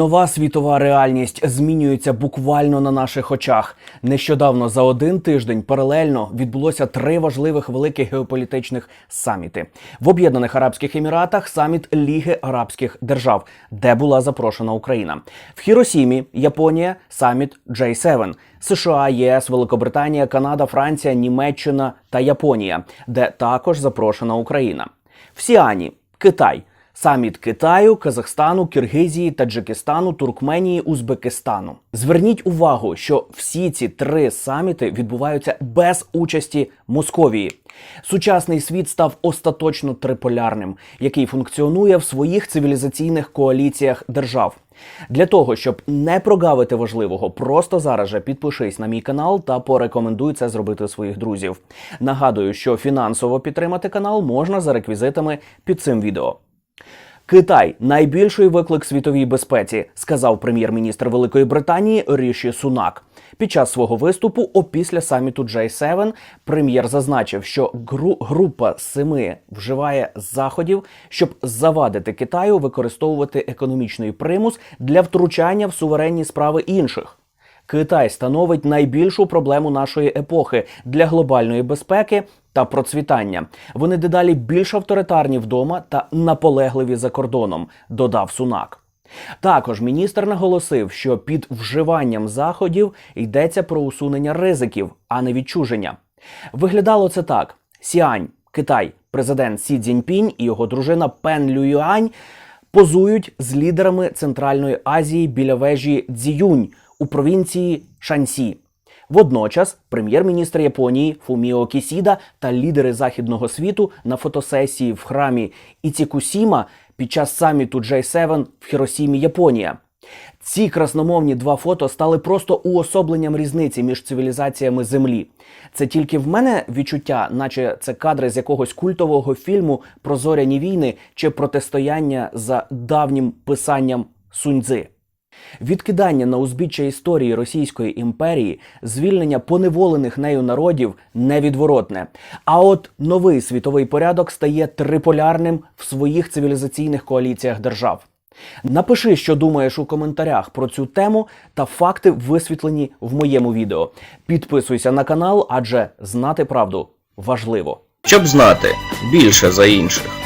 Нова світова реальність змінюється буквально на наших очах. Нещодавно за один тиждень паралельно відбулося три важливих великих геополітичних саміти в Об'єднаних Арабських Еміратах. Саміт Ліги Арабських Держав, де була запрошена Україна. В Хіросімі, Японія, саміт J7. США, ЄС, Великобританія, Канада, Франція, Німеччина та Японія, де також запрошена Україна. В Сіані, Китай. Саміт Китаю, Казахстану, Киргизії, Таджикистану, Туркменії, Узбекистану. Зверніть увагу, що всі ці три саміти відбуваються без участі Московії. Сучасний світ став остаточно триполярним, який функціонує в своїх цивілізаційних коаліціях держав. Для того щоб не прогавити важливого, просто зараз же підпишись на мій канал та порекомендуй це зробити своїх друзів. Нагадую, що фінансово підтримати канал можна за реквізитами під цим відео. Китай найбільший виклик світовій безпеці, сказав прем'єр-міністр Великої Британії Ріші Сунак. Під час свого виступу опісля саміту J7 прем'єр зазначив, що гру- група семи вживає заходів, щоб завадити Китаю використовувати економічний примус для втручання в суверенні справи інших. Китай становить найбільшу проблему нашої епохи для глобальної безпеки та процвітання. Вони дедалі більш авторитарні вдома та наполегливі за кордоном, додав Сунак. Також міністр наголосив, що під вживанням заходів йдеться про усунення ризиків, а не відчуження. Виглядало це так: Сіань, Китай, президент Сі Цзіньпінь і його дружина Пен Лююань позують з лідерами Центральної Азії біля вежі Цзіюнь у провінції Шаньсі. Водночас прем'єр-міністр Японії Фуміо Кісіда та лідери західного світу на фотосесії в храмі Іцікусіма під час саміту J7 в Хіросімі, Японія. Ці красномовні два фото стали просто уособленням різниці між цивілізаціями Землі. Це тільки в мене відчуття, наче це кадри з якогось культового фільму про зоряні війни чи протистояння за давнім писанням Суньцзи. Відкидання на узбіччя історії Російської імперії, звільнення поневолених нею народів невідворотне. А от новий світовий порядок стає триполярним в своїх цивілізаційних коаліціях держав. Напиши, що думаєш у коментарях про цю тему та факти висвітлені в моєму відео. Підписуйся на канал, адже знати правду важливо. щоб знати більше за інших.